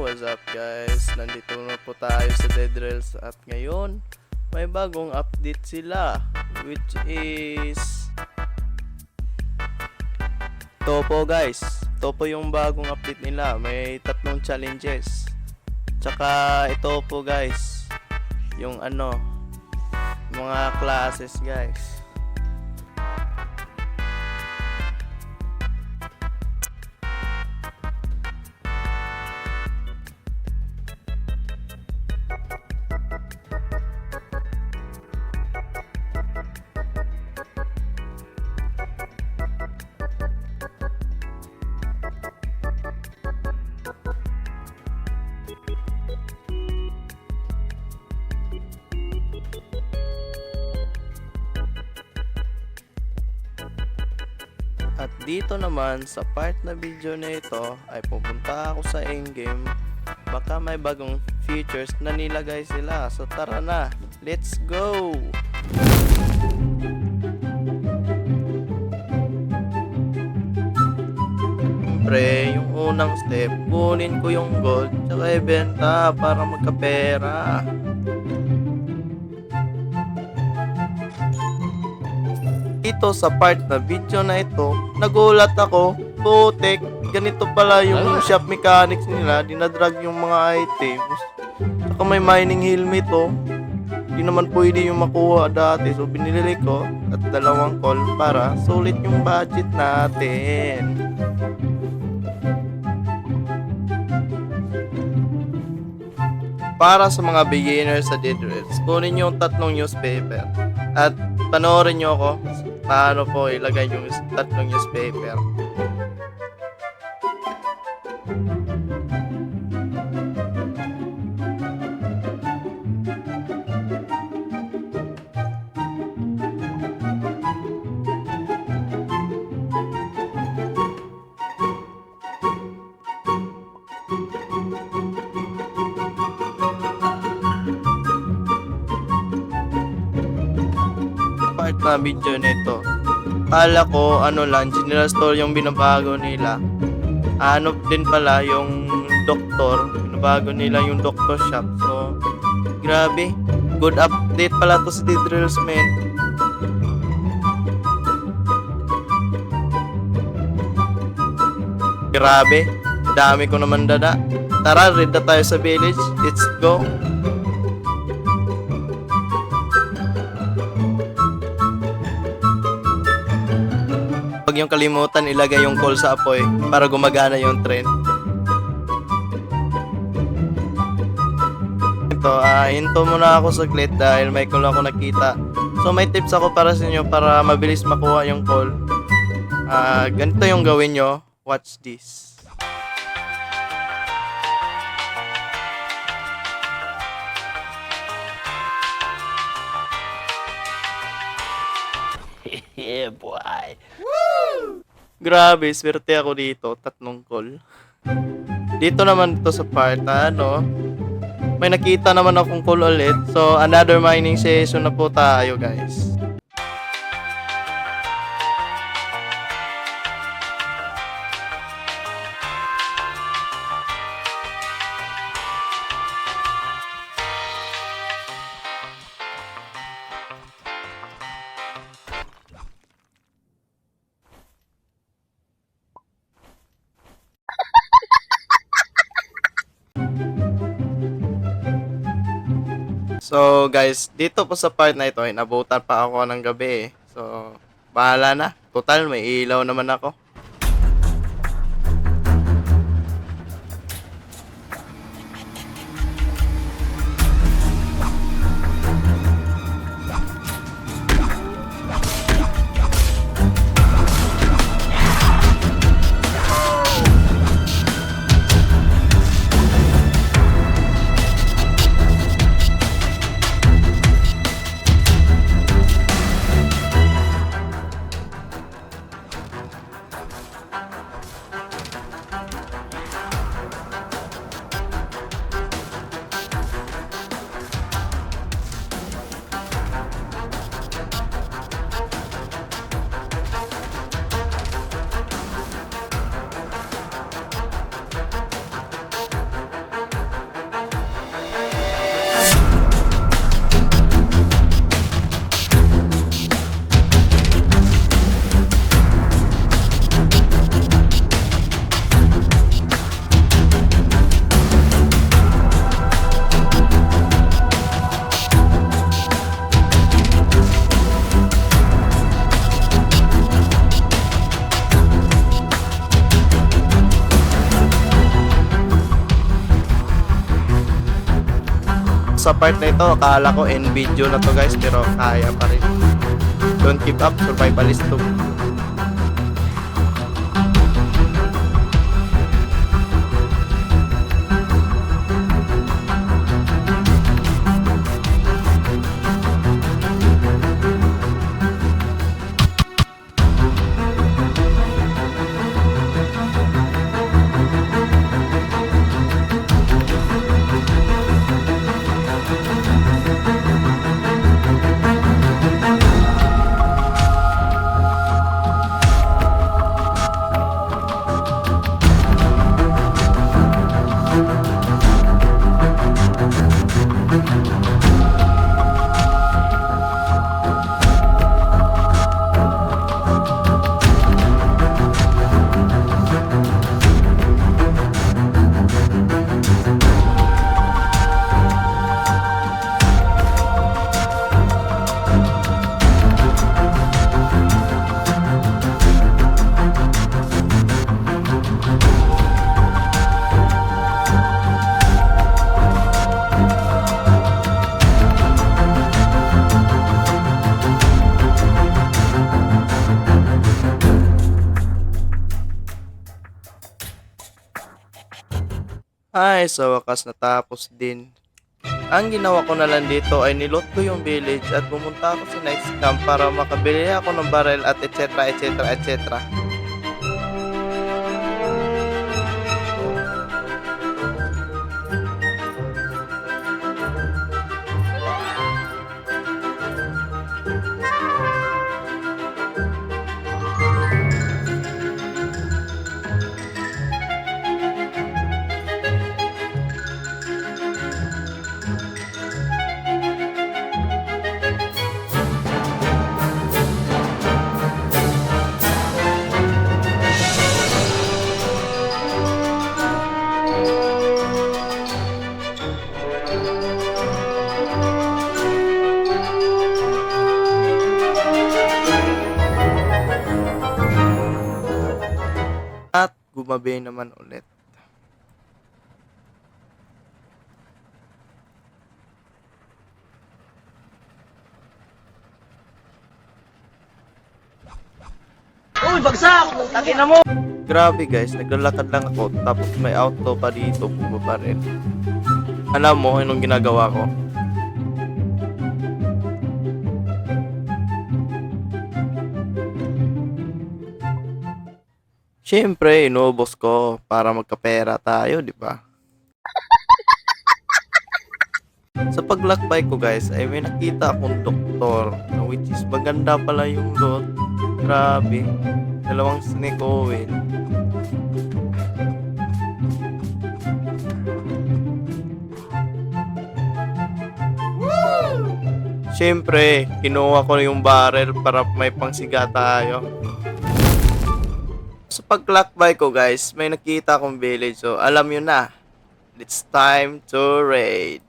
what's up guys? Nandito na po tayo sa Dead Rails at ngayon may bagong update sila which is Topo guys. Topo yung bagong update nila. May tatlong challenges. Tsaka ito po guys. Yung ano mga classes guys. At dito naman sa part na video na ito ay pupunta ako sa endgame. Baka may bagong features na nilagay sila. So tara na, let's go! Siyempre, yung unang step, kunin ko yung gold tsaka ibenta para magkapera. Dito sa part na video na ito, nagulat ako, putek, ganito pala yung shop mechanics nila, dinadrag yung mga items. Saka may mining helmet oh. Hindi naman pwede yung makuha dati, so binili ko at dalawang call para sulit yung budget natin. Para sa mga beginners sa Dead Rails, kunin yung tatlong newspaper at panoorin nyo ako paano po ilagay yung tatlong newspaper. Na video nito. Kala ko ano lang, general store yung binabago nila. Ano din pala yung doktor, binabago nila yung doctor shop. So, grabe. Good update pala to si Didrills, man. Grabe. Dami ko naman dada. Tara, read na tayo sa village. Let's go. Yung kalimutan ilagay yung call sa apoy para gumagana yung trend. Ito, ah, hinto muna ako saglit dahil may call ako nakita. So may tips ako para sa inyo para mabilis makuha yung call. Ah, ganito yung gawin nyo. Watch this. yeah, boy. Grabe, swerte ako dito. Tatlong call. Dito naman to sa part na ano, may nakita naman akong call ulit. So, another mining session na po tayo, guys. So guys, dito po sa part na ito, inabutan pa ako ng gabi eh. So, bahala na. Total, may ilaw naman ako. Sa part na ito, akala ko end video na to guys, pero kaya pa rin. Don't give up, survivalist to. Ay, sa wakas natapos din. Ang ginawa ko na lang dito ay nilot ko yung village at pumunta ako sa next camp para makabili ako ng barrel at etc. etc. etc. gumabi naman ulit. Uy, bagsak! Takin na mo! Grabe guys, naglalakad lang ako tapos may auto pa dito bumaba rin. Alam mo anong ginagawa ko? Siyempre, inubos ko para magkapera tayo, di ba? Sa paglakbay ko guys, ay may nakita akong doktor na which is maganda pala yung lot. Grabe. Dalawang snake oil. Siyempre, kinuha ko yung barrel para may pangsiga tayo. Paglakbay ko guys, may nakita akong village. So, alam yun na. It's time to raid.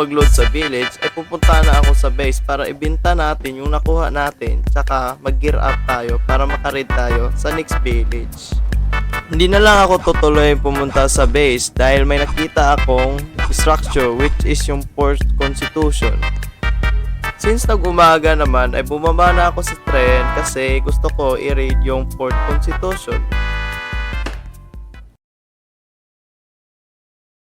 Mag-load sa village, ay pupunta na ako sa base para ibenta natin yung nakuha natin. Tsaka mag-gear up tayo para makaread tayo sa next village. Hindi na lang ako tutuloy pumunta sa base dahil may nakita akong structure which is yung Port Constitution. Since nag-umaga naman ay bumaba na ako sa tren kasi gusto ko i-raid yung Port Constitution.